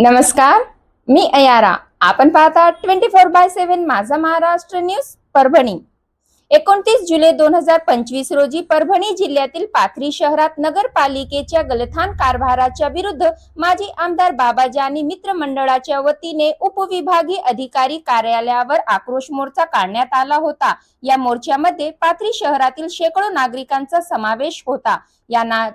नमस्कार मी अयारा. आपण पाहता ट्वेंटी फोर बाय सेव्हन माझा महाराष्ट्र न्यूज परभणी. एकोणतीस जुलै दोन हजार पंचवीस रोजी परभणी जिल्ह्यातील पाथरी शहरात नगरपालिकेच्या गलथान कारभाराच्या विरुद्ध माजी आमदार बाबाजी आणि मित्रमंडळाच्या वतीने उपविभागीय अधिकारी कार्यालयावर आक्रोश मोर्चा काढण्यात आला होता. या मोर्चामध्ये पाथरी शहरातील शेकडो नागरिकांचा समावेश होता. या ना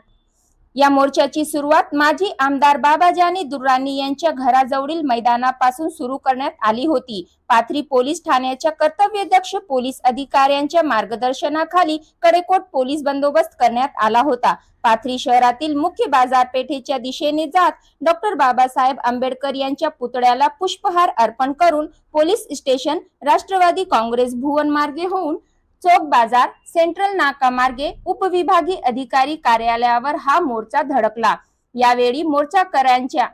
या मोर्चाची सुरुवात माजी आमदार बाबाजानी दुर्राणी यांच्या घराजवळील मैदानापासून सुरू करण्यात आली होती. पाथरी पोलीस ठाण्याच्या कर्तव्यदक्ष पोलीस अधिकाऱ्यांच्या मार्गदर्शनाखाली कडेकोट पोलीस बंदोबस्त करण्यात आला होता. पाथरी शहरातील मुख्य बाजारपेठेच्या दिशेने जात डॉक्टर बाबासाहेब आंबेडकर यांच्या पुतळ्याला पुष्पहार अर्पण करून police station Rashtrawadi Congress Bhuvan मार्गे होऊन चौक बाजार सेंट्रल नाका मार्गे उपविभागीय अधिकारी कार्यालयावर हा मोर्चा धडकला. यावेळी मोर्चाकऱ्यांच्या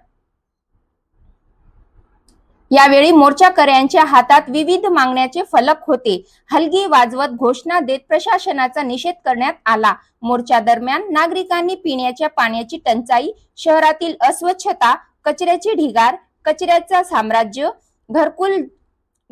यावेळी मोर्चाकऱ्यांच्या हातात विविध मागण्याचे फलक होते. हलगी वाजवत घोषणा देत प्रशासनाचा निषेध करण्यात आला. मोर्चा दरम्यान नागरिकांनी पिण्याच्या पाण्याची टंचाई शहरातील अस्वच्छता कचऱ्याची ढिगार कचऱ्याचा साम्राज्य घरकुल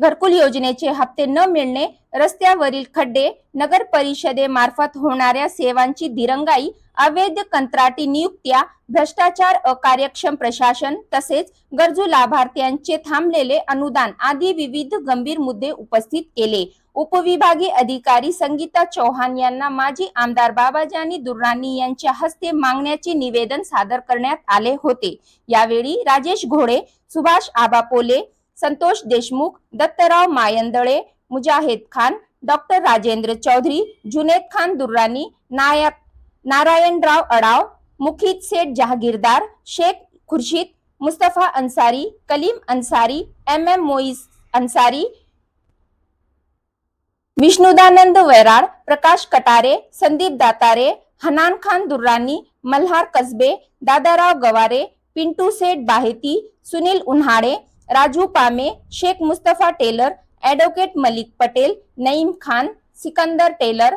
घरकुल योजनेचे हप्ते न मिळणे रस्त्यावरील खड्डे नगर परिषदेमार्फत होणाऱ्या सेवांची दिरंगाई अवैध कंत्राटी नियुक्त्या भ्रष्टाचार अकार्यक्षम प्रशासन तसेच गरजू लाभार्थ्यांचे थांबलेले अनुदान आदी विविध गंभीर मुद्दे उपस्थित केले. उपविभागीय अधिकारी संगीता चौहान यांना माजी आमदार बाबाजानी दुर्राणी यांच्या हस्ते मागण्याचे निवेदन सादर करण्यात आले होते. यावेळी Rajesh Ghode Subhash Aaba Pole Santosh Deshmukh, Dattarao Mayandale, Mujahid Khan, doctor Rajendra Chaudhari, Juned Khan Durrani Nayak, Narayanrao Adav Mukhit Seth Jahagirdar, Shaikh Khurshid, Mustafa Ansari Kalim Ansari M M Mois Ansari Vishnudanand Vairad, Prakash Katare, Sandeep Datare, Hanan Khan Durrani Malhar Kasbe, Dadarao Gaware, Pintu Seth Baheti, Sunil Unhale Raju Pame Shaikh Mustafa Tailor advocate Malik Patel Naeem Khan Sikandar Tailor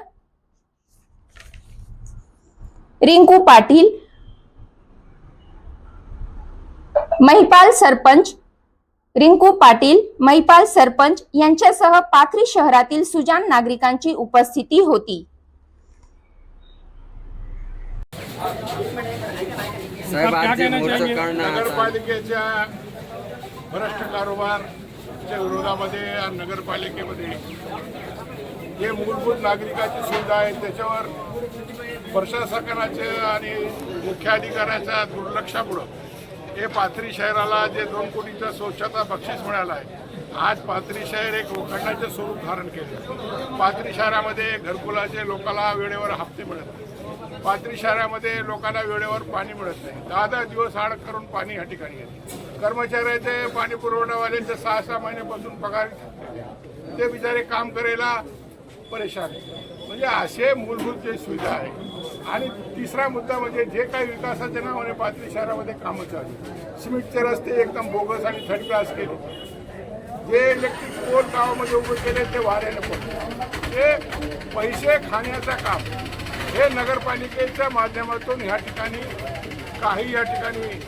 Rinku Patil Mahipal sarpanch Rinku Patil Mahipal sarpanch यांच्यासह पाथरी शहरातील सुजाण नागरिकांची उपस्थिती होती. नगरपालिकेच्या भ्रष्ट कारोबारच्या विरोधामध्ये नगरपालिकेमध्ये जे मूलभूत नागरिकाची सुविधा आहे त्याच्यावर प्रशासकाचे आणि मुख्याधिकाऱ्याच्या दुर्लक्षामुळं हे पाथरी शहराला जे दोन कोटीचं स्वच्छता बक्षीस मिळालं आहे आज पाथरी शहर एक लोखंडाचे स्वरूप धारण केले पाथरी शहरामध्ये घरकुलाचे लोकांना वेळेवर हप्ते मिळत नाही पाथरी शहरामध्ये लोकांना वेळेवर पाणी मिळत नाही. दहा दहा दिवस आड करून पाणी या ठिकाणी येते. कर्मचाऱ्याचे पाणी पुरवठावाल्यांचे सहा सहा महिन्यापासून पगार ते बिचारे काम करायला परेशान म्हणजे असे मूलभूत जे सुविधा आहे. आणि तिसरा मुद्दा म्हणजे जे काही विकासाच्या नावाने पाथरी शहरामध्ये कामं चालू सिमेंटचे रस्ते एकदम बोगस आणि थर्ड क्लास केले जे इलेक्ट्रिक पोल गावामध्ये उभे केले ते वाऱ्याने पडले. ते पैसे खाण्याचं काम हे नगरपालिकेच्या माध्यमातून ह्या ठिकाणी काही या ठिकाणी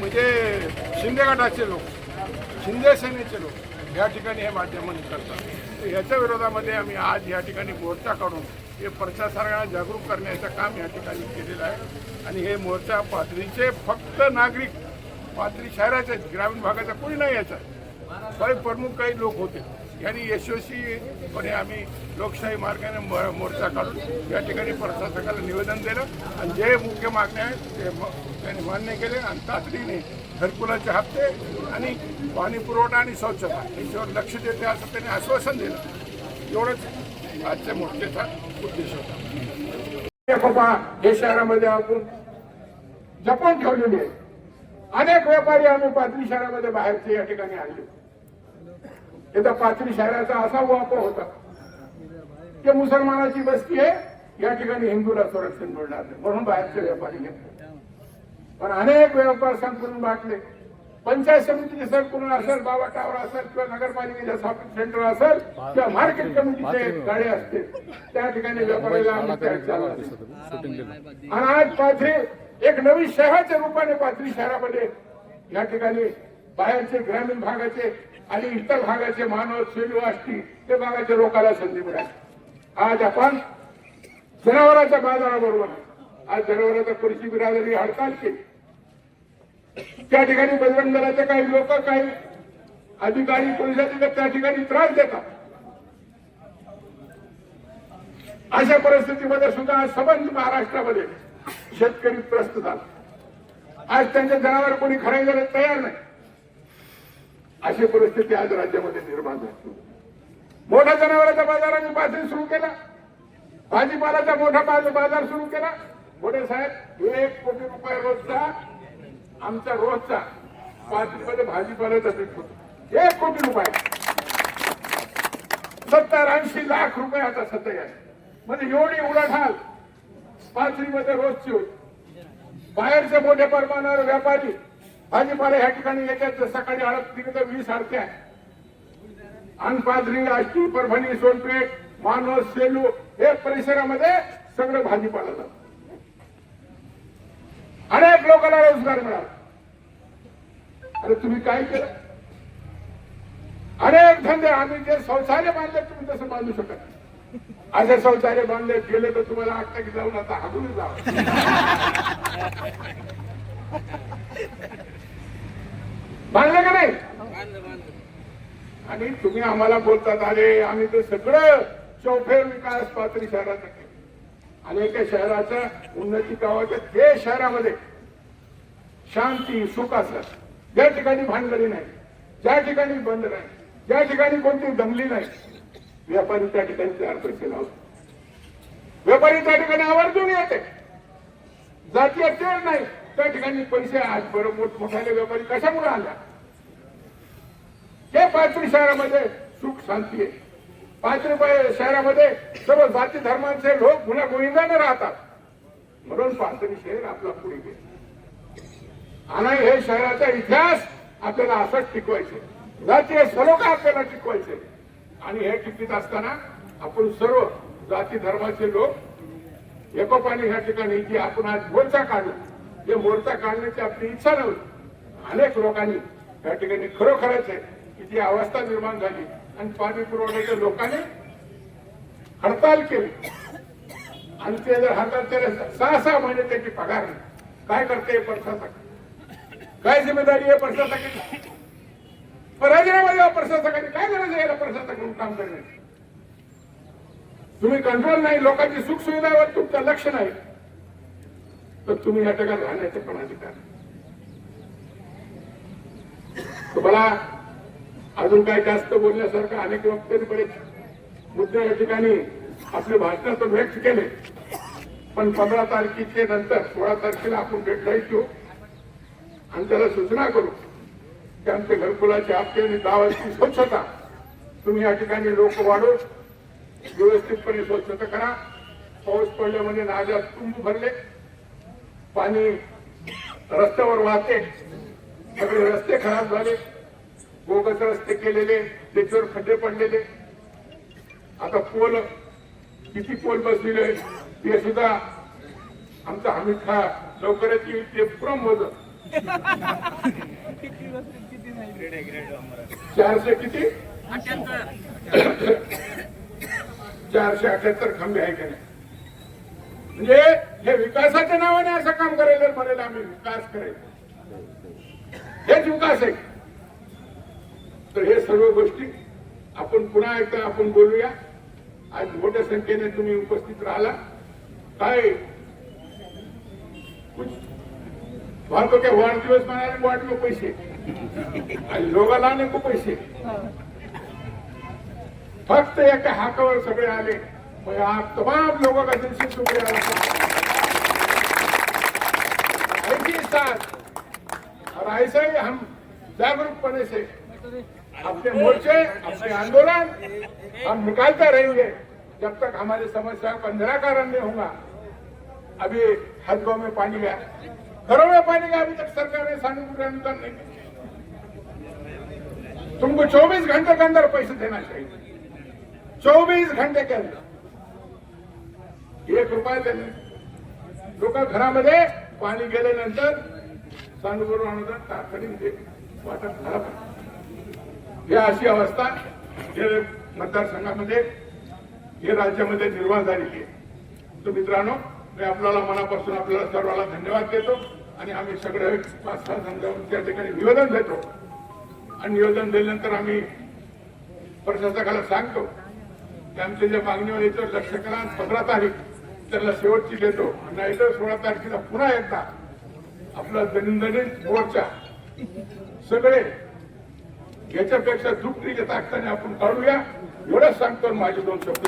म्हणजे शिंदे गटाचे लोक शिंदे सेनेचे लोक या ठिकाणी हे माध्यमाने करतात. याच्या ह्याच्या विरोधामध्ये आम्ही आज या ठिकाणी मोर्चा काढून हे प्रशासनाला जागरूक करण्याचं काम या ठिकाणी केलेलं आहे. आणि हे मोर्चा पाथरीचे फक्त नागरिक पाथरी शहराचे आहेत. ग्रामीण भागाचा कोणी नाही याचा. काही प्रमुख काही लोक होते. यांनी यशस्वीपणे आम्ही लोकशाही मार्गाने मोर्चा काढून या ठिकाणी प्रशासकाला निवेदन दिलं. आणि जे मुख्य मागण्या आहेत ते त्यांनी मान्य केले आणि तातडीने घरकुलाचे हप्ते आणि पाणी पुरवठा आणि स्वच्छता याच्यावर लक्ष देते असं त्यांनी आश्वासन दिलं. एवढंच आजच्या मोर्चेचा उद्देश होता. बाबा हे शहरामध्ये आपण जपून ठेवलेली आहे अनेक व्यापारी आम्ही पाथरी शहरामध्ये बाहेरचे या ठिकाणी आणले इथं पाथरी शहराचा असा वापर होता. की मुसलमानाची वस्ती आहे या ठिकाणी हिंदूला संरक्षण मिळणार नाही. म्हणून बाहेरचे व्यापारी घेतले. पण अनेक व्यापार संकुलन बाटले. पंचायत समितीचे संकुलन असेल बाबा टावर असेल किंवा नगरपालिकेचे शॉपिंग सेंटर असेल किंवा मार्केट कमिटीचे गाडे असतील त्या ठिकाणी व्यापाऱ्याला. आणि आज पाथरी एक नवीन शहराच्या रूपाने पाथरी शहरामध्ये या ठिकाणी बाहेरचे ग्रामीण भागाचे आणि इतर भागाचे मानव सेलू असतील ते भागाच्या लोकांना संधी मिळाली. आज आपण जनावरांच्या बाजाराबरोबर आज जनावरांचा कृषी बिरादरी हडताल केली. त्या ठिकाणी बजरंग दलाचे काही लोक काही अधिकारी पोलिसांचे त्या ठिकाणी त्रास देतात. अशा परिस्थितीमध्ये सुद्धा आज संबंध महाराष्ट्रामध्ये शेतकरी त्रस्त झाला. आज त्यांचे जनावर कोणी खरेदी तयार नाही. अशी परिस्थिती आज राज्यामध्ये निर्माण झाली. मोठ्या जनावरांच्या बाजाराने पासून सुरू केला. भाजीपाल्याचा मोठा बाजार सुरू केला. मोठे साहेब एक कोटी रुपये रोजचा आमचा रोजचा पाचमध्ये भाजीपाल्याचा पीक होतो. एक कोटी रुपये. सत्तर ऐंशी लाख रुपये आता सध्या आहे म्हणजे एवढी उलाढाल पाचवीमध्ये रोजची होती. बाहेरचे मोठ्या प्रमाणावर व्यापारी भाजीपाला ह्या ठिकाणी येतात सकाळी अडत तिकडे वीस आरत्या आणि पाथरी आष्टी परभणी सोनपेठ मानस सेलू हे परिसरामध्ये सगळं भाजीपाला जातं. अनेक लोकांना रोजगार मिळाला. अरे तुम्ही काय केलं? अनेक धंदे आम्ही जे शौचालय बांधले तुम्ही तसं बांधू शकत असे शौचालय बांधले गेले तर तुम्हाला आत्ता की जाऊन आता हागून जावं. बांधलं का नाही? आणि तुम्ही आम्हाला बोलतात अरे आम्ही तर सगळं चौफेर विकास पातळी शहराचा केला. आणि एका शहराचं उन्नती गावाच्या ते शहरामध्ये शांती सुख असतात ज्या ठिकाणी भानगडी नाही ज्या ठिकाणी बंद नाही ज्या ठिकाणी कोणती दमली नाही व्यापारी त्या ठिकाणी चार पैसे लावतो. व्यापारी त्या ठिकाणी आवर्जून येते. जाती तेल नाही. त्या ठिकाणी पैसे आज बरं मोठमोठ्याले व्यापारी कशामुळे आल्या? हे पाचवी शहरामध्ये सुख शांती आहे. पाचवी शहरामध्ये सर्व जाती धर्मांचे लोक गुन्हा गोविंदाने राहतात. म्हणून पाचवी शहर आपला पुढे गेलं. आणि हे शहराचा इतिहास आपल्याला असंच टिकवायचे. जातीय सलोखा आपल्याला टिकवायचे. आणि हे टिकवीत असताना आपण सर्व जाती धर्माचे लोक एकोपाने ह्या ठिकाणी जे आपण आज मोर्चा काढू ते मोर्चा काढण्याची आपली इच्छा नव्हती. अनेक लोकांनी या ठिकाणी खरोखरच आहे की जी अवस्था निर्माण झाली आणि पाणी पुरवठ्याच्या लोकांनी हडताल केली. आणि ते जर हडताल केले सहा सहा महिने त्याची पगार नाही. काय करते प्रशासक? काय जिम्मेदारी आहे प्रशासकाची? राजीनामा प्रशासकाने काय गरज आहे प्रशासकाकडून काम करण्याची? तुम्ही कंट्रोल नाही लोकांची सुखसुविधावर तुमचं लक्ष नाही. तर तुम्ही या ठिकाणी राहण्याचे पण अधिकार नाही. तुम्हाला अजून काय जास्त बोलण्यासारखं अनेक वक्ते बरेच मुद्दे या ठिकाणी आपले भाषणात व्यक्त केले. पण पंधरा तारखेचे नंतर सोळा तारखेला आपण भेट द्यायचो हो. आणि त्याला सूचना करू की आमच्या घरकुलाचे आपले आणि गावाची स्वच्छता. तुम्ही या ठिकाणी लोक वाढो व्यवस्थितपणे स्वच्छता करा. पाऊस पडल्यामध्ये नाजात नाल्यात तुंब भरले. पाणी रस्त्यावर वाहते. सगळे रस्ते खराब झाले. बोगस रस्ते केलेले त्याच्यावर खड्डे पडलेले. आता पोल किती पोल बसलेले ते सुद्धा आमचा हमीद खा लवकरच येईल ते पुरम वजन चारशे किती? चारशे अठ्याहत्तर खंबे आहे का नाही? म्हणजे हे विकासाच्या नावाने असं काम करायला म्हणायला आम्ही विकास करेल. हेच विकास आहे. तर हे सर्व गोष्टी आपण पुन्हा एकदा आपण बोलूया. आज मोठ्या संख्येने तुम्ही उपस्थित राहिला. काय? वाढतो काय वाढदिवस म्हणाले वाटलो पैसे. आणि लोकांना नको पैसे. फक्त एका हाकावर सगळे आले. म्हणजे मग आप तमाम लोगों का दिल से शुक्रिया ऐसी साथ और ऐसे ही हम जागरूकपणे से अपने मोर्चे अपने आंदोलन हम निकालते रहेंगे जब तक हमारी समस्या का निराकरण नहीं होगा। अभी हदगों में पानी गया। घरों में पानी गया अभी तक सरकार ने सानुकूल नहीं तुमको 24 घंटे के अंदर पैसे देना चाहिए। 24 घंटे के अंदर। एक रुपया त्यांनी लोक घरामध्ये पाणी गेल्यानंतर सांडूवर अनुदान तातडीमध्ये वाटप झालं पाहिजे. ही अशी अवस्था हे मतदारसंघामध्ये हे राज्यामध्ये निर्माण झालेली आहे. तर मित्रांनो मी आपल्याला मनापासून आपल्याला सर्वांना धन्यवाद देतो आणि आम्ही सगळे पाच सहा समजावून त्या ठिकाणी निवेदन देतो. आणि निवेदन दिल्यानंतर आम्ही प्रशासकाला सांगतो की आमच्या ज्या मागणीवर येतो लक्ष करा. पंधरा तारीख त्याला शेवटची देतो. नाहीतर सोळा तारखेला पुन्हा एकदा आपला दैनंदिन मोर्चा सगळे याच्यापेक्षा दुपटीच्या ताकदीने आपण काढूया. एवढंच सांगतो माझे दोन शब्द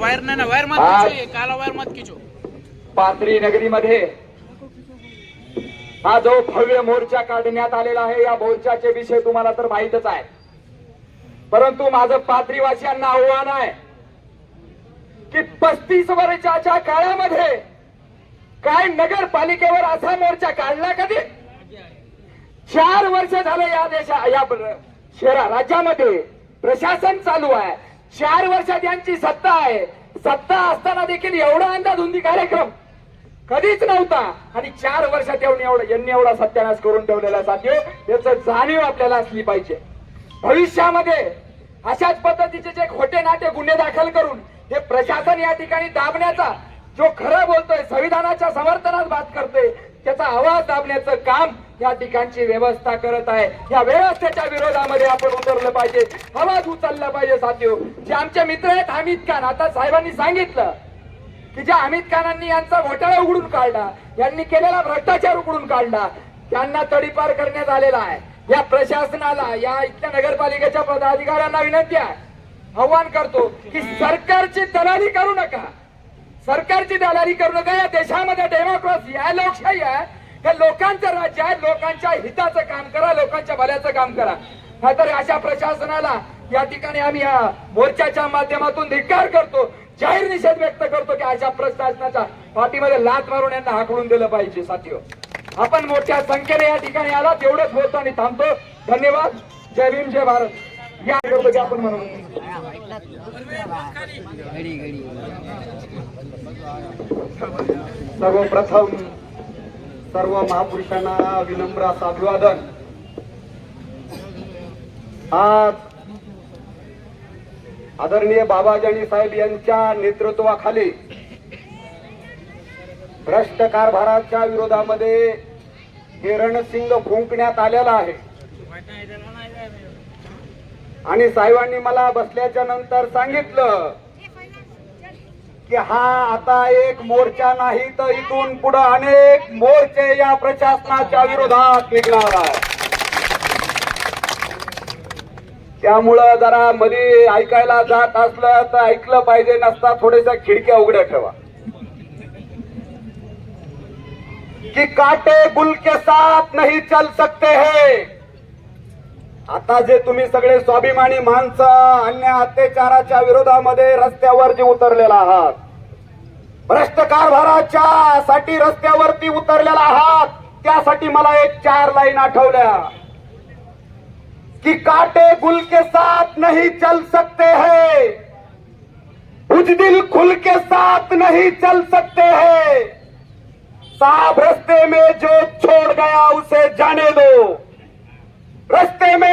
वायर नाही ना वायर मत काला वायर मत खींचो. पाथरी नगरीमध्ये हा जो भव्य मोर्चा काढण्यात आलेला आहे या मोर्चाचे विषय तुम्हाला तर माहीतच आहे. परंतु माझं पाथरीवासियांना आव्हान आहे की पस्तीस वर्षाच्या काळामध्ये काय नगरपालिकेवर असा मोर्चा काढला कधी? चार वर्ष झालं या देशा या शहरा राज्यामध्ये प्रशासन चालू आहे. चार वर्षात यांची सत्ता आहे. सत्ता असताना देखील एवढा अंदाधुंदी कार्यक्रम कधीच नव्हता. आणि चार वर्षात येऊन एवढं यांनी एवढा सत्यानाश करून ठेवलेला साध्य. याचं जाणीव आपल्याला असली पाहिजे. भविष्यामध्ये अशाच पद्धतीचे जे खोटे नाटे गुन्हे दाखल करून हे प्रशासन या ठिकाणी दाबण्याचा जो खरं बोलतोय संविधानाच्या समर्थनात बात करतोय त्याचा आवाज दाबण्याचं काम या ठिकाणची व्यवस्था करत आहे. या व्यवस्थेच्या विरोधामध्ये आपण उतरलं पाहिजे. आवाज उचलला पाहिजे साथीओ जे आमचे मित्र आहेत हमीद खान आता साहेबांनी सांगितलं की ज्या अमित खानांनी यांचा घोटाळा उघडून काढला यांनी केलेला भ्रष्टाचार उघडून काढला त्यांना तडीपार करण्यात आलेला आहे. या प्रशासनाला या इथल्या नगरपालिकेच्या पदाधिकाऱ्यांना विनंती आहे. आव्हान करतो की सरकारची दलाली करू नका. सरकारची दलाली करू नका. या देशामध्ये डेमोक्रेसी आहे लोकशाही आहे. हे लोकांचं राज्य आहे लोकांच्या हिताचं काम करा लोकांच्या भल्याचं काम करा. नाहीतर अशा प्रशासनाला या ठिकाणी आम्ही या मोर्चाच्या माध्यमातून धिक्कार करतो जाहीर निषेध व्यक्त करतो की अशा प्रशासनाच्या पाठीमध्ये लात मारून यांना हाकलून दिलं पाहिजे साथीव आपण मोठ्या संख्येने या ठिकाणी आला तेवढंच बोलतो आणि थांबतो. धन्यवाद. जय भीम जय भारत. या आपण म्हणून सर्वप्रथम सर्व महापुरुषांना विनम्र असं अभिवादन आज आदरणीय बाबाजानी साहेब यांच्या नेतृत्वाखाली भ्रष्ट कारभाराच्या विरोधामध्ये हे रणसिंग फुंकण्यात आलेला आहे. आणि साहेबांनी मला बसल्याच्या नंतर सांगितलं की हा आता एक मोर्चा नाही तर इथून पुढे अनेक मोर्चे या प्रशासनाच्या विरोधात निघणार आहे त्यामुळं जरा मध्ये ऐकायला जात असलं तर ऐकलं पाहिजे नसता थोड्याशा खिडक्या उघड्या ठेवा. कि काटे गुल के साथ नहीं चल सकते हैं. आता जे तुम्ही सगळे स्वाभिमानी माणसं अन्य अत्याचाराच्या विरोधामध्ये रस्त्यावर जे उतरलेला आहात भ्रष्ट कारभाराच्या साठी रस्त्यावरती उतरलेला आहात त्यासाठी मला एक चार लाईन आठवल्या. कि काटे गुल के साथ नहीं चल सकते हैं. उजदिल खुल के साथ नहीं चल सकते हैं. साफ रस्ते में जो छोड़ गया उसे जाने दो। रस्ते में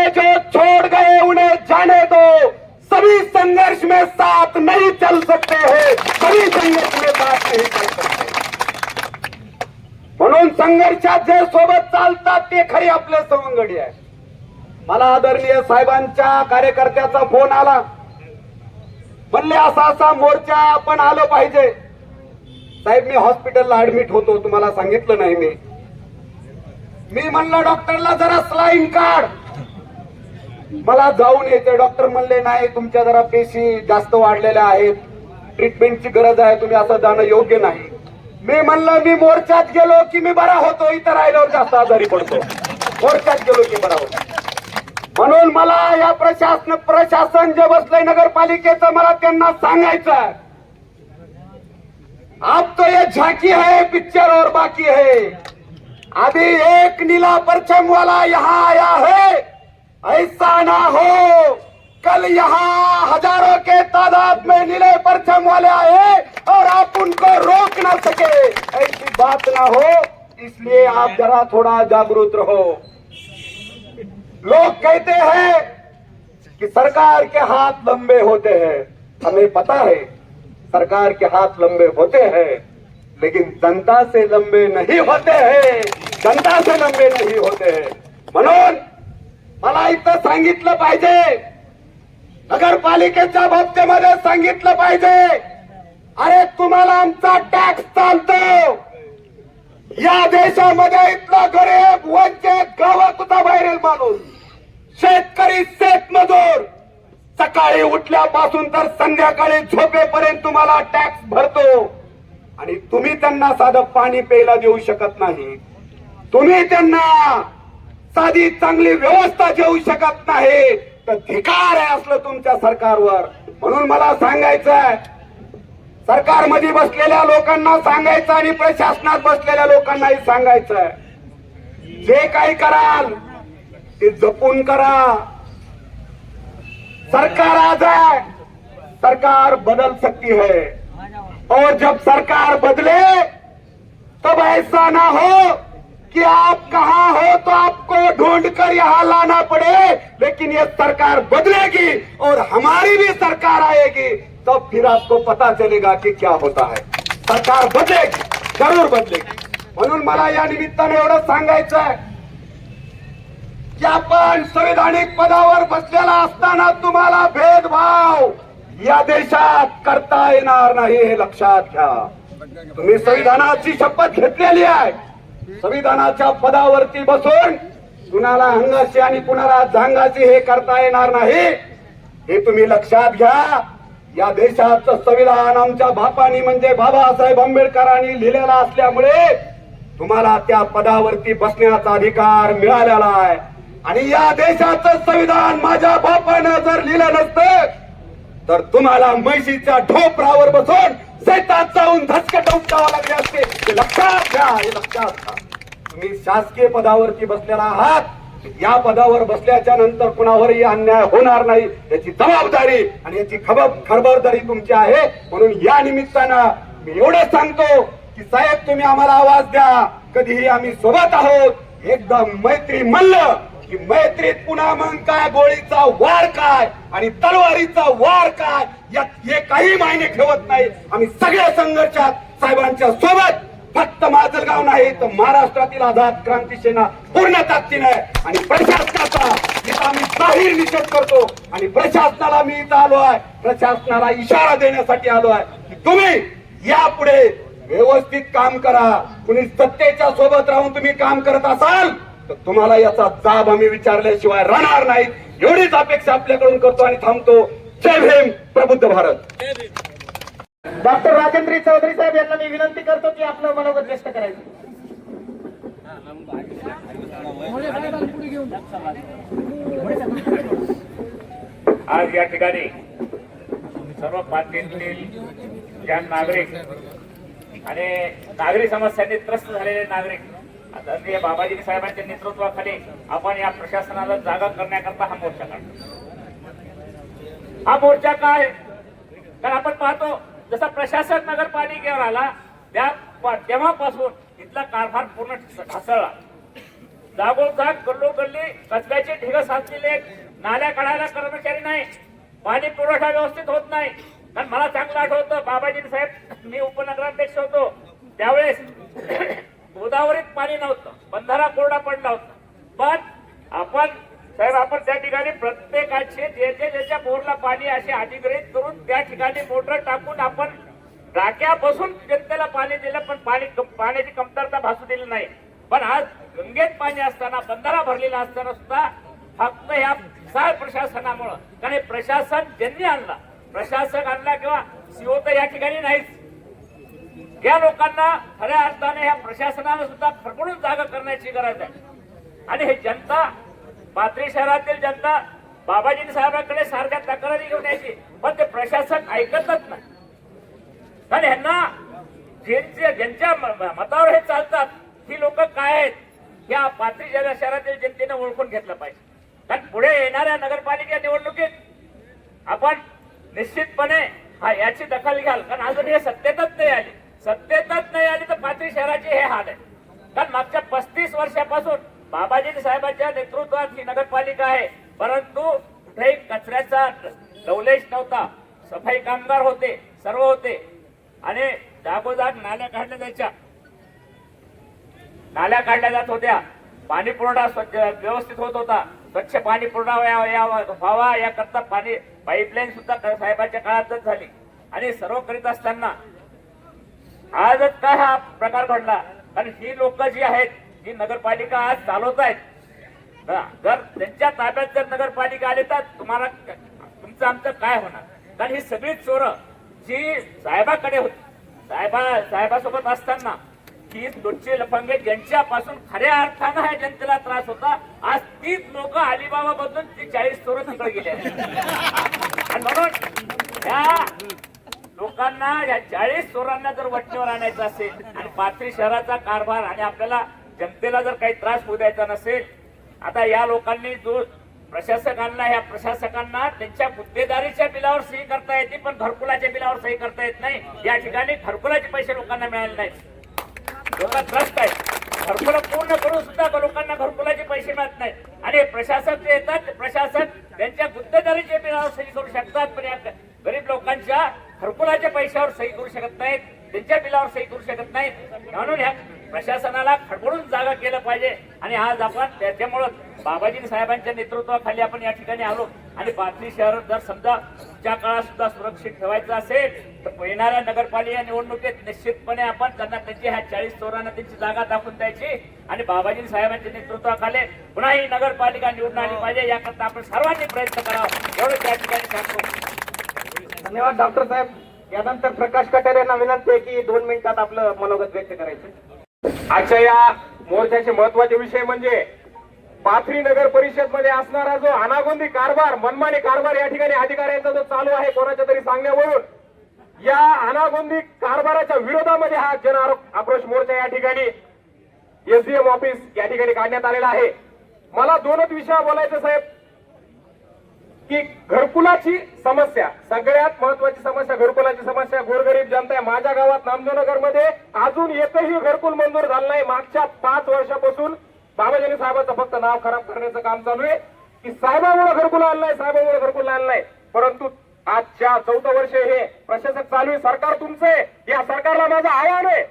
उन्हें दो। सभी संघर्ष में साथ नहीं चल सकते हैं। सभी संघर्ष में साथ नहीं चल सकते। म्हणून संघर्षात जे सोबत चालतात ते खरी आपले सवंगडी आहे मला आदरणीय साहेबांच्या कार्यकर्त्याचा फोन आला. म्हणले असा असा मोर्चा आपण आलो पाहिजे. साहेब मी हॉस्पिटलला ऍडमिट होतो. तुम्हाला सांगितलं नाही मी. मी म्हणलं डॉक्टरला जरा स्लाईन काढ. मला जाऊन येते. डॉक्टर म्हणले नाही तुमच्या जरा पेशी जास्त वाढलेल्या आहेत. ट्रीटमेंटची गरज आहे. तुम्ही असं जाणं योग्य नाही. मी म्हणलं मी मोर्चात गेलो की मी बरा होतो. इथं राहिल्यावर जास्त आजारी पडतो. मोर्चात गेलो की बरा होतो. म्हणून मला या प्रशासन प्रशासन जे बसलंय नगरपालिकेचं मला त्यांना सांगायचं आहे. अब तो ये झांकी है पिक्चर और बाकी है. अभी एक नीला परचम वाला यहाँ आया है. ऐसा ना हो, कल यहाँ हज़ारों के तादाद में नीले परचम वाले आए और आप उनको रोक ना सके। ऐसी बात ना हो, इसलिए आप जरा थोड़ा जागरूक रहो। लोग कहते हैं कि सरकार के हाथ लंबे होते हैं। हमें पता है, सरकार के हाथ लंबे होते हैं, लेकिन जनता से लंबे नहीं होते हैं। जनता से लंबे नहीं होते हैं। म्हणून मला इथं सांगितलं पाहिजे. नगरपालिकेच्या बाबतीमध्ये सांगितलं पाहिजे. अरे तुम्हाला आमचा टॅक्स चालतो. या देशामध्ये इथला गरीब वंचित गावात बाहेरील माणूस शेतकरी शेतमजूर सकाळी उठल्यापासून तर संध्याकाळी झोपेपर्यंत तुम्हाला टॅक्स भरतो. आणि तुम्ही त्यांना साधं पाणी प्यायला देऊ शकत नाही. तुम्ही त्यांना साधी चांगली व्यवस्था घेऊ शकत नाही. तर धिकार आहे असलं तुमच्या सरकारवर. म्हणून मला सांगायचं आहे सरकारमध्ये बसलेल्या लोकांना सांगायचं आणि प्रशासनात बसलेल्या लोकांनाही सांगायचं आहे जे काही कराल ते जपून करा. सरकार आज है सरकार बदल सकती है और जब सरकार बदले तब ऐसा ना हो कि आप कहा हो तो आपको ढूंढकर यहाँ लाना पड़े लेकिन ये सरकार बदलेगी और हमारी भी सरकार आएगी तब फिर आपको पता चलेगा कि क्या होता है। सरकार बदलेगी जरूर बदलेगी। म्हणून मला या निमित्ताने एवढं सांगायचं आहे की आपण संविधानिक पदावर बसलेला असताना तुम्हाला भेदभाव या देशात करता येणार नाही हे लक्षात घ्या. तुम्ही संविधानाची शपथ घेतलेली आहे. संविधानाच्या पदावरती बसून कुणाला अंगाशी आणि कुणाला झांगाशी हे करता येणार नाही हे तुम्ही लक्षात घ्या. या देशाचं संविधान आमच्या बापानी म्हणजे बाबासाहेब आंबेडकरांनी लिहिलेलं असल्यामुळे तुम्हाला त्या पदावरती बसण्याचा अधिकार मिळालेला आहे. आणि या देशाचं संविधान माझ्या बापानं जर लिहिलं नसतं तर तुम्हाला म्हैशीच्या ढोपरावर बसून शेतात जाऊन धसकट उपटावं लागले असते. हे लक्षात घ्या हे लक्षात घ्या. तुम्ही शासकीय पदावरती बसलेला आहात. या पदावर बसल्याच्या नंतर कुणावरही अन्याय होणार नाही. याची जबाबदारी आणि याची खबर खबरदारी तुमची आहे. म्हणून या निमित्तानं मी एवढं सांगतो की साहेब तुम्ही आम्हाला आवाज द्या. कधीही आम्ही सोबत आहोत. एकदम मैत्री म्हणलं की मैत्रीत पुन्हा मग काय गोळीचा वार काय आणि तलवारीचा वार काय यात हे काही मायने ठेवत नाही. आम्ही सगळ्या संघर्षात साहेबांच्या सोबत फक्त माजलगाव नाही तर महाराष्ट्रातील आझाद क्रांती सेना पूर्ण ताकदीने आहे. आणि प्रशासनाचा इथं आम्ही जाहीर निषेध करतो आणि प्रशासनाला मी इथं आलो आहे. प्रशासनाला इशारा देण्यासाठी आलो आहे की तुम्ही यापुढे व्यवस्थित काम करा. कुणी सत्तेच्या सोबत राहून तुम्ही काम करत असाल तर तुम्हाला याचा जाब आम्ही विचारल्याशिवाय राहणार नाही एवढीच अपेक्षा आपल्याकडून करतो आणि थांबतो. जय भीम प्रबुद्ध भारत. डॉक्टर राजेंद्र चौधरी साहेब यांना मी विनंती करतो की आपलं मनोगत व्यक्त करायचं. आज या ठिकाणी सर्व पातळीतील ज्या नागरिक आणि नागरी समस्यांनी त्रस्त झालेले नागरिक आदरणीय बाबाजी साहेबांच्या नेतृत्वाखाली आपण या प्रशासनाला जागा करण्याकरता हा मोर्चा काढतो. हा मोर्चा काय? तर आपण पाहतो जसा प्रशासन नगरपालिकेवर आला त्या तेव्हापासून इथला कारभार पूर्ण ढासळला. जागोजाग गल्लोगल्ली कचऱ्याचे ढिग साचलेले नाल्या काढायला कर्मचारी नाही. पाणी पुरवठा व्यवस्थित होत नाही. कारण मला चांगलं आठवतं बाबाजी साहेब मी उपनगराध्यक्ष होतो. त्यावेळेस गोदावरीत पाणी नव्हतं. बंधारा कोरडा पडला होता. पण आपण साहेब आपण त्या ठिकाणी प्रत्येकाचे ज्याच्या ज्याच्या बोरला पाणी असे अधिग्रहित करून त्या ठिकाणी मोटर टाकून आपण टाक्या बसून जनतेला पाणी दिलं पण पाणी पाण्याची कमतरता भासू दिली नाही. पण आज गंगेत पाणी असताना बंधारा भरलेला असताना सुद्धा फक्त ह्या सार प्रशासनामुळं. कारण प्रशासन ज्यांनी आणला प्रशासक आणला किंवा सीओ तर या ठिकाणी नाहीच. या लोकांना खऱ्या अर्थाने ह्या प्रशासनाला सुद्धा खडकडून जागा करण्याची गरज आहे. आणि हे जनता पाथरी शहरातील जनता बाबाजी साहेबांकडे सारख्या तक्रारी घेऊन यायची पण ते प्रशासन ऐकतच नाही. कारण ह्यांना ज्यांच्या ज्यांच्या म- मतावर हे चालतात ही लोक काय आहेत या पाथरी शहरा- शहरातील जनतेने ओळखून घेतलं पाहिजे. कारण पुढे येणाऱ्या नगरपालिका निवडणुकीत आपण निश्चितपणे हा याची दखल घ्याल कारण अजून हे सत्तेतच नाही आली. सत्तेतच नाही आली तर पाथरी शहराचे हे हाल आहे. कारण मागच्या पस्तीस वर्षापासून बाबाजी साहेबांच्या नेतृत्वात ही नगरपालिका आहे. परंतु कुठेही कचऱ्याचा लवलेश नव्हता. सफाई कामगार होते सर्व होते. आणि जागोजाग नाल्या काढल्या जायच्या. नाल्या काढल्या जात होत्या. पाणी पुरवठा स्वच्छ व्यवस्थित होत होता. स्वच्छ पाणी पुरवठा व्हावा- या- याकरता पाणी पाईपलाईन सुद्धा साहेबांच्या काळातच झाली. आणि सर्व करीत असताना आजच काय हा प्रकार घडला? कारण ही लोक जी आहेत ही नगरपालिका आज चालवत आहेत. जर त्यांच्या ताब्यात जर नगरपालिका आली तर तुम्हाला तुमचं आमचं काय होणार? कारण ही सगळी चोर जी साहेबाकडे होती साहेबा साहेबासोबत असताना ही दोनशे लफंगे ज्यांच्यापासून खऱ्या अर्थानं ह्या जनतेला त्रास होता. आज तीच लोक अलिबाबा बदलून ती चाळीस चोरं तिकडे गेले आहेत. आणि म्हणून ह्या लोकांना या चाळीस चोरांना जर वटणीवर आणायचं असेल आणि पाथरी शहराचा कारभार आणि आपल्याला जनतेला जर काही त्रास होऊ द्यायचा नसेल आता या लोकांनी जो प्रशासकांना ह्या प्रशासकांना त्यांच्या गुत्तेदारीच्या बिलावर सही करता येते पण घरकुलाच्या बिलावर सही करता येत नाही. या ठिकाणी घरकुलाचे पैसे लोकांना मिळाले नाहीत. लोक त्रस्त आहेत. घरकुला पूर्ण करून सुद्धा लोकांना घरकुलाचे पैसे मिळत नाहीत. आणि प्रशासक जे येतात प्रशासक त्यांच्या गुत्तेदारीच्या बिलावर सही करू शकतात पण या गरीब लोकांच्या घरकुलाच्या पैशावर सही करू शकत नाहीत त्यांच्या बिलावर सही करू शकत नाहीत. म्हणून ह्या प्रशासनाला खडबडून जागा केलं पाहिजे. आणि आज आपण त्याच्यामुळं बाबाजी साहेबांच्या नेतृत्वाखाली आपण या ठिकाणी आलो. आणि बातमी शहर जर समजा त्या काळात सुद्धा सुरक्षित ठेवायचं असेल तर येणाऱ्या नगरपालिका निवडणुकीत निश्चितपणे आपण त्यांना त्यांची ह्या चाळीस चोरांना त्यांची जागा दाखवून द्यायची. आणि बाबाजी साहेबांच्या नेतृत्वाखाली पुन्हा ही नगरपालिका निवडून आली पाहिजे. याकरता आपण सर्वांनी प्रयत्न करावा. एवढं त्या ठिकाणी सांगतो. धन्यवाद डॉक्टर साहेब. यानंतर प्रकाश कटारे यांना विनंती आहे की दोन मिनिटात आपलं मनोगत व्यक्त करायचं. आजच्या या मोर्चाचे महत्त्वाचे विषय म्हणजे पाथरी नगर परिषदमध्ये असणारा जो अनागोंदी कारभार मनमानी कारभार या ठिकाणी अधिकाऱ्यांचा जो चालू आहे कोणाच्या तरी सांगण्यावरून या अनागोंदी कारभाराच्या विरोधामध्ये हा जन आक्रोश मोर्चा या ठिकाणी एसडीएम ऑफिस या ठिकाणी काढण्यात आलेला आहे. मला दोनच विषय बोलायचं साहेब. की घरकुलाची समस्या सगळ्यात महत्वाची समस्या घरकुलाची समस्या गोरगरीब जनता आहे. माझ्या गावात नामदेवनगरमध्ये अजून एकही घरकुल मंजूर झालं नाही. मागच्या पाच वर्षापासून बाबाजी साहेबांचं फक्त नाव खराब करण्याचं काम चालू आहे. की साहेबामुळे घरकुल आलं नाही साहेबामुळे घरकुल आलं नाही. परंतु आजच्या चौदा वर्ष हे प्रशासक चालू आहे. सरकार तुमचं आहे. या सरकारला माझं आव्हान आहे.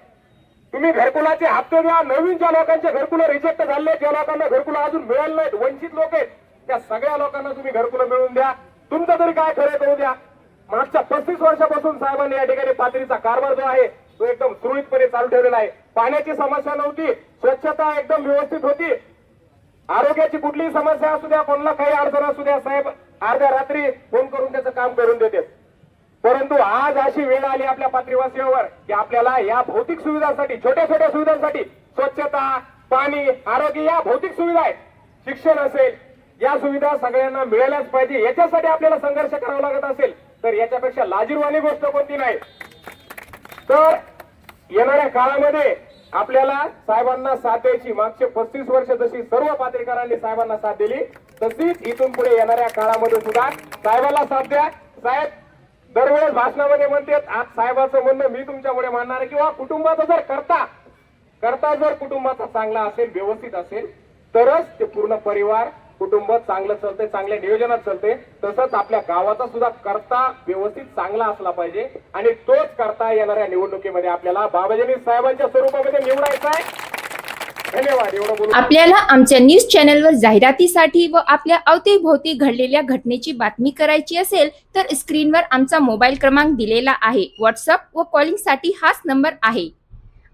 तुम्ही घरकुलाचे हप्ते द्या. नवीन ज्या लोकांचे घरकुल रिजेक्ट झाले ज्या लोकांना घरकुल अजून मिळाले नाहीत वंचित लोक आहेत त्या सगळ्या लोकांना तुम्ही घरकुलं मिळवून द्या. तुमचं तरी काय खरं करू द्या मागच्या पस्तीस वर्षापासून साहेबांनी या ठिकाणी पातळीचा कारभार जो आहे तो एकदम सुरळीतपणे चालू ठेवलेला आहे. पाण्याची समस्या नव्हती स्वच्छता एकदम व्यवस्थित होती. आरोग्याची कुठलीही समस्या असू द्या कोणाला काही अडचण असू द्या साहेब अर्ध्या रात्री फोन करून त्याचं काम करून देते. परंतु आज अशी वेळ आली आपल्या पात्रीवासियावर की आपल्याला या भौतिक सुविधांसाठी छोट्या छोट्या सुविधांसाठी स्वच्छता पाणी आरोग्य या भौतिक सुविधा आहेत. शिक्षण असेल या सुविधा सगळ्यांना मिळाल्याच पाहिजे. याच्यासाठी आपल्याला संघर्ष करावा लागत असेल तर याच्यापेक्षा लाजीरवाणी गोष्ट कोणती नाही. तर येणाऱ्या काळामध्ये आपल्याला साहेबांना साथ द्यायची मागचे पस्तीस वर्ष जशी सर्व पात्रकारांनी साहेबांना साथ दिली तशीच इथून पुढे येणाऱ्या काळामध्ये सुद्धा साहेबांना साथ द्या. साहेब दरवेळेस भाषणामध्ये म्हणतात आज साहेबाचं म्हणणं मी तुमच्यामुळे मानणार आहे किंवा कुटुंबाचा जर करता करता जर कुटुंबाचा चांगला असेल व्यवस्थित असेल तरच ते पूर्ण परिवार कुटुंब चांगलं चालतंय चांगल्या नियोजनात चालते तसंच आपल्या गावाचा सुद्धा करता व्यवस्थित चांगला असला पाहिजे आणि तोच करता येणाऱ्या निवडणुकीमध्ये आपल्याला बाबाजी साहेबांच्या स्वरूपामध्ये निवडायचा आहे. आपल्याला आमच्या न्यूज चॅनलवर जाहिरातीसाठी व आपल्या अवतीभोवती घडलेल्या घटनेची बातमी करायची असेल तर स्क्रीनवर आमचा मोबाईल क्रमांक दिलेला आहे. व्हॉट्सअप व कॉलिंगसाठी हाच नंबर आहे.